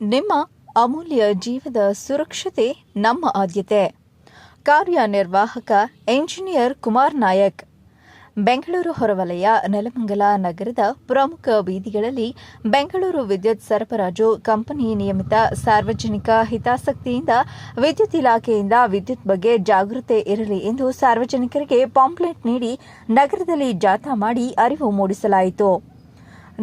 ನಿಮ್ಮ ಅಮೂಲ್ಯ ಜೀವದ ಸುರಕ್ಷತೆ ನಮ್ಮ ಆದ್ಯತೆ. ಕಾರ್ಯನಿರ್ವಾಹಕ ಎಂಜಿನಿಯರ್ ಕುಮಾರ್ ನಾಯಕ್. ಬೆಂಗಳೂರು ಹೊರವಲಯ, ನೆಲಮಂಗಲ ನಗರದ ಪ್ರಮುಖ ಬೀದಿಗಳಲ್ಲಿ ಬೆಂಗಳೂರು ವಿದ್ಯುತ್ ಸರಬರಾಜು ಕಂಪನಿ ನಿಯಮಿತ ಸಾರ್ವಜನಿಕ ಹಿತಾಸಕ್ತಿಯಿಂದ ವಿದ್ಯುತ್ ಇಲಾಖೆಯಿಂದ ವಿದ್ಯುತ್ ಬಗ್ಗೆ ಜಾಗೃತಿ ಇರಲಿ ಎಂದು ಸಾರ್ವಜನಿಕರಿಗೆ ಪಾಂಪ್ಲೆಟ್ ನೀಡಿ ನಗರದಲ್ಲಿ ಜಾಥಾ ಮಾಡಿ ಅರಿವು ಮೂಡಿಸಲಾಯಿತು.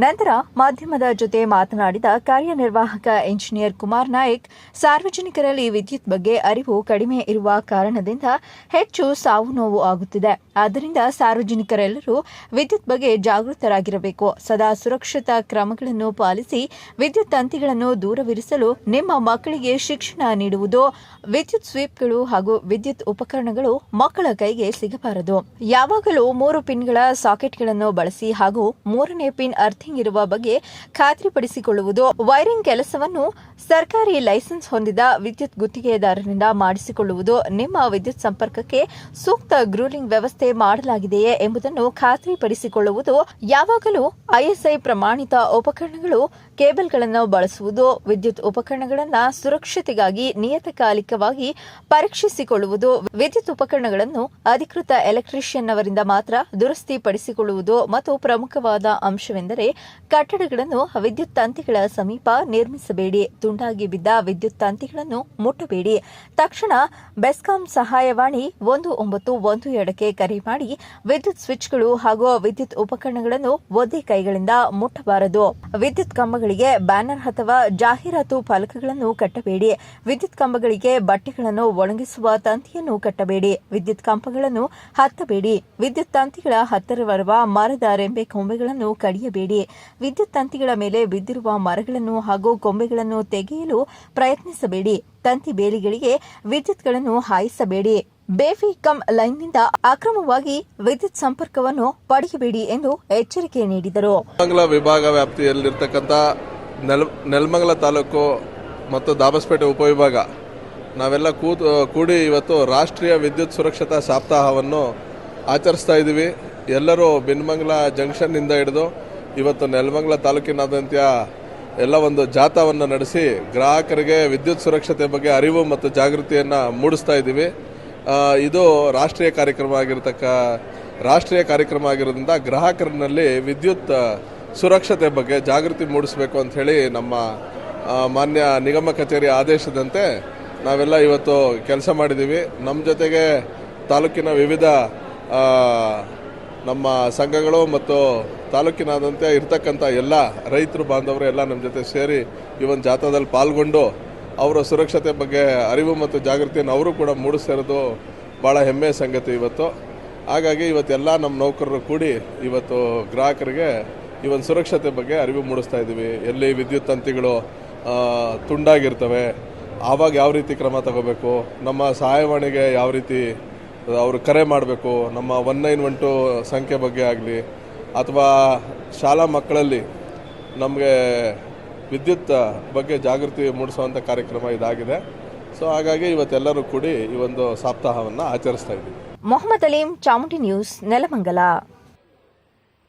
ನಂತರ ಮಾಧ್ಯಮದ ಜೊತೆ ಮಾತನಾಡಿದ ಕಾರ್ಯನಿರ್ವಾಹಕ ಇಂಜಿನಿಯರ್ ಕುಮಾರ್ ನಾಯಕ್, ಸಾರ್ವಜನಿಕರಲ್ಲಿ ವಿದ್ಯುತ್ ಬಗ್ಗೆ ಅರಿವು ಕಡಿಮೆ ಇರುವ ಕಾರಣದಿಂದ ಹೆಚ್ಚು ಸಾವು ನೋವು ಆಗುತ್ತಿದೆ. ಆದ್ದರಿಂದ ಸಾರ್ವಜನಿಕರೆಲ್ಲರೂ ವಿದ್ಯುತ್ ಬಗ್ಗೆ ಜಾಗೃತರಾಗಿರಬೇಕು. ಸದಾ ಸುರಕ್ಷತಾ ಕ್ರಮಗಳನ್ನು ಪಾಲಿಸಿ ವಿದ್ಯುತ್ ತಂತಿಗಳನ್ನು ದೂರವಿರಿಸಲು ನಿಮ್ಮ ಮಕ್ಕಳಿಗೆ ಶಿಕ್ಷಣ ನೀಡುವುದು, ವಿದ್ಯುತ್ ಸ್ವೀಪ್ಗಳು ಹಾಗೂ ವಿದ್ಯುತ್ ಉಪಕರಣಗಳು ಮಕ್ಕಳ ಕೈಗೆ ಸಿಗಬಾರದು. ಯಾವಾಗಲೂ ಮೂರು ಪಿನ್ಗಳ ಸಾಕೆಟ್ಗಳನ್ನು ಬಳಸಿ ಹಾಗೂ ಮೂರನೇ ಪಿನ್ ಅರ್ಥಿಂಗ್ ಇರುವ ಬಗ್ಗೆ ಖಾತ್ರಿಪಡಿಸಿಕೊಳ್ಳುವುದು. ವೈರಿಂಗ್ ಕೆಲಸವನ್ನು ಸರ್ಕಾರಿ ಲೈಸೆನ್ಸ್ ಹೊಂದಿದ ವಿದ್ಯುತ್ ಗುತ್ತಿಗೆದಾರರಿಂದ ಮಾಡಿಸಿಕೊಳ್ಳುವುದು ನಿಮ್ಮ ವಿದ್ಯುತ್ ಸಂಪರ್ಕಕ್ಕೆ ಸೂಕ್ತ ಗ್ರೂಲಿಂಗ್ ವ್ಯವಸ್ಥೆ ಮಾಡಲಾಗಿದೆಯೇ ಎಂಬುದನ್ನು ಖಾತ್ರಿಪಡಿಸಿಕೊಳ್ಳುವುದು ಯಾವಾಗಲೂ ಐಎಸ್ಐ ಪ್ರಮಾಣಿತ ಉಪಕರಣಗಳು ಕೇಬಲ್ಗಳನ್ನು ಬಳಸುವುದು, ವಿದ್ಯುತ್ ಉಪಕರಣಗಳನ್ನು ಸುರಕ್ಷತೆಗಾಗಿ ನಿಯತಕಾಲಿಕವಾಗಿ ಪರೀಕ್ಷಿಸಿಕೊಳ್ಳುವುದು, ವಿದ್ಯುತ್ ಉಪಕರಣಗಳನ್ನು ಅಧಿಕೃತ ಎಲೆಕ್ಟ್ರಿಷಿಯನ್ ಅವರಿಂದ ಮಾತ್ರ ದುರಸ್ತಿಪಡಿಸಿಕೊಳ್ಳುವುದು ಮತ್ತು ಪ್ರಮುಖವಾದ ಅಂಶವೆಂದರೆ ಕಟ್ಟಡಗಳನ್ನು ವಿದ್ಯುತ್ ತಂತಿಗಳ ಸಮೀಪ ನಿರ್ಮಿಸಬೇಡಿ, ತುಂಡಾಗಿ ಬಿದ್ದ ವಿದ್ಯುತ್ ತಂತಿಗಳನ್ನು ಮುಟ್ಟಬೇಡಿ. ತಕ್ಷಣ ಬೆಸ್ಕಾಂ ಸಹಾಯವಾಣಿ ಒಂದು ಒಂಬತ್ತು ಒಂದು ಎರಡಕ್ಕೆ ಕರೆ ಮಾಡಿ ವಿದ್ಯುತ್ ಸ್ವಿಚ್ಗಳು ಹಾಗೂ ವಿದ್ಯುತ್ ಉಪಕರಣಗಳನ್ನು ಒದ್ದೆ ಕೈಗಳಿಂದ ಮುಟ್ಟಬಾರದು. ವಿದ್ಯುತ್ ಕಂಬಗಳಿಗೆ ಬ್ಯಾನರ್ ಅಥವಾ ಜಾಹೀರಾತು ಫಲಕಗಳನ್ನು ಕಟ್ಟಬೇಡಿ. ವಿದ್ಯುತ್ ಕಂಬಗಳಿಗೆ ಬಟ್ಟೆಗಳನ್ನು ಒಣಗಿಸುವ ತಂತಿಯನ್ನು ಕಟ್ಟಬೇಡಿ. ವಿದ್ಯುತ್ ಕಂಬಗಳನ್ನು ಹತ್ತಬೇಡಿ. ವಿದ್ಯುತ್ ತಂತಿಗಳ ಹತ್ತಿರ ಬರುವ ಮರದ ರೆಂಬೆ ಕೊಂಬೆಗಳನ್ನು ಕಡಿಯಬೇಡಿ. ವಿದ್ಯುತ್ ತಂತಿಗಳ ಮೇಲೆ ಬಿದ್ದಿರುವ ಮರಗಳನ್ನು ಹಾಗೂ ಕೊಂಬೆಗಳನ್ನು ತೆಗೆಯಲು ಪ್ರಯತ್ನಿಸಬೇಡಿ. ತಂತಿ ಬೇಲಿಗಳಿಗೆ ವಿದ್ಯುತ್ಗಳನ್ನು ಹಾಯಿಸಬೇಡಿ. ಬೇಫಿ ಕಮ್ ಲೈನ್ನಿಂದ ಅಕ್ರಮವಾಗಿ ವಿದ್ಯುತ್ ಸಂಪರ್ಕವನ್ನು ಪಡೆಯಬೇಡಿ ಎಂದು ಎಚ್ಚರಿಕೆ ನೀಡಿದರು. ನೆಲಮಂಗಲ ವಿಭಾಗ ವ್ಯಾಪ್ತಿಯಲ್ಲಿರ್ತಕ್ಕಂಥ ನೆಲ, ನೆಲಮಂಗಲ ತಾಲೂಕು ಮತ್ತು ದಾಬಸ್ಪೇಟೆ ಉಪವಿಭಾಗ, ನಾವೆಲ್ಲ ಕೂತು, ಕೂಡಿ ಇವತ್ತು ರಾಷ್ಟ್ರೀಯ ವಿದ್ಯುತ್ ಸುರಕ್ಷತಾ ಸಪ್ತಾಹವನ್ನು ಆಚರಿಸ್ತಾ ಇದ್ದೀವಿ. ಎಲ್ಲರೂ ಬಿನ್ಮಂಗಲ ಜಂಕ್ಷನ್ನಿಂದ ಹಿಡಿದು ಇವತ್ತು ನೆಲಮಂಗಲ ತಾಲೂಕಿನಾದ್ಯಂತ ಎಲ್ಲ ಒಂದು ಜಾಥಾವನ್ನು ನಡೆಸಿ ಗ್ರಾಹಕರಿಗೆ ವಿದ್ಯುತ್ ಸುರಕ್ಷತೆ ಬಗ್ಗೆ ಅರಿವು ಮತ್ತು ಜಾಗೃತಿಯನ್ನು ಮೂಡಿಸ್ತಾ ಇದ್ದೀವಿ. ಇದು ರಾಷ್ಟ್ರೀಯ ಕಾರ್ಯಕ್ರಮ ಆಗಿರತಕ್ಕ, ರಾಷ್ಟ್ರೀಯ ಕಾರ್ಯಕ್ರಮ ಆಗಿರೋದ್ರಿಂದ ಗ್ರಾಹಕರಲ್ಲಿ ವಿದ್ಯುತ್ ಸುರಕ್ಷತೆ ಬಗ್ಗೆ ಜಾಗೃತಿ ಮೂಡಿಸಬೇಕು ಅಂತ ಹೇಳಿ ನಮ್ಮ ಮಾನ್ಯ ನಿಗಮ ಕಚೇರಿ ಆದೇಶದಂತೆ ನಾವೆಲ್ಲ ಇವತ್ತು ಕೆಲಸ ಮಾಡಿದ್ದೀವಿ ನಮ್ಮ ಜೊತೆಗೆ ತಾಲೂಕಿನ ವಿವಿಧ ನಮ್ಮ ಸಂಘಗಳು ಮತ್ತು ತಾಲೂಕಿನಾದಂತೆ ಇರ್ತಕ್ಕಂಥ ಎಲ್ಲ ರೈತರು ಬಾಂಧವರು ಎಲ್ಲ ನಮ್ಮ ಜೊತೆ ಸೇರಿ ಈ ಒಂದು ಜಾಥಾದಲ್ಲಿ ಪಾಲ್ಗೊಂಡು ಅವರ ಸುರಕ್ಷತೆ ಬಗ್ಗೆ ಅರಿವು ಮತ್ತು ಜಾಗೃತಿಯನ್ನು ಅವರು ಕೂಡ ಮೂಡಿಸಿರೋದು ಭಾಳ ಹೆಮ್ಮೆಯ ಸಂಗತಿ ಇವತ್ತು. ಹಾಗಾಗಿ ಇವತ್ತೆಲ್ಲ ನಮ್ಮ ನೌಕರರು ಕೂಡಿ ಇವತ್ತು ಗ್ರಾಹಕರಿಗೆ ಈ ಒಂದು ಸುರಕ್ಷತೆ ಬಗ್ಗೆ ಅರಿವು ಮೂಡಿಸ್ತಾ ಇದ್ದೀವಿ. ಎಲ್ಲಿ ವಿದ್ಯುತ್ ತಂತಿಗಳು ತುಂಡಾಗಿರ್ತವೆ, ಆವಾಗ ಯಾವ ರೀತಿ ಕ್ರಮ ತಗೋಬೇಕು, ನಮ್ಮ ಸಹಾಯವಾಣಿಗೆ ಯಾವ ರೀತಿ ಅವರು ಕರೆ ಮಾಡಬೇಕು, ನಮ್ಮ ಒನ್ ನೈನ್ ಒನ್ ಟು ಸಂಖ್ಯೆ ಬಗ್ಗೆ ಆಗಲಿ, ಅಥವಾ ಶಾಲಾ ಮಕ್ಕಳಲ್ಲಿ ನಮಗೆ ವಿದ್ಯುತ್ ಬಗ್ಗೆ ಜಾಗೃತಿ ಮೂಡಿಸುವಂಥ ಕಾರ್ಯಕ್ರಮ ಇದಾಗಿದೆ. ಸೊ ಹಾಗಾಗಿ ಇವತ್ತೆಲ್ಲರೂ ಕೂಡಿ ಈ ಒಂದು ಸಪ್ತಾಹವನ್ನು ಆಚರಿಸ್ತಾ ಇದ್ದೀವಿ. ಮೊಹಮ್ಮದ್ ಅಲೀಂ, ಚಾಮುಂಡಿ ನ್ಯೂಸ್, ನೆಲಮಂಗಲ.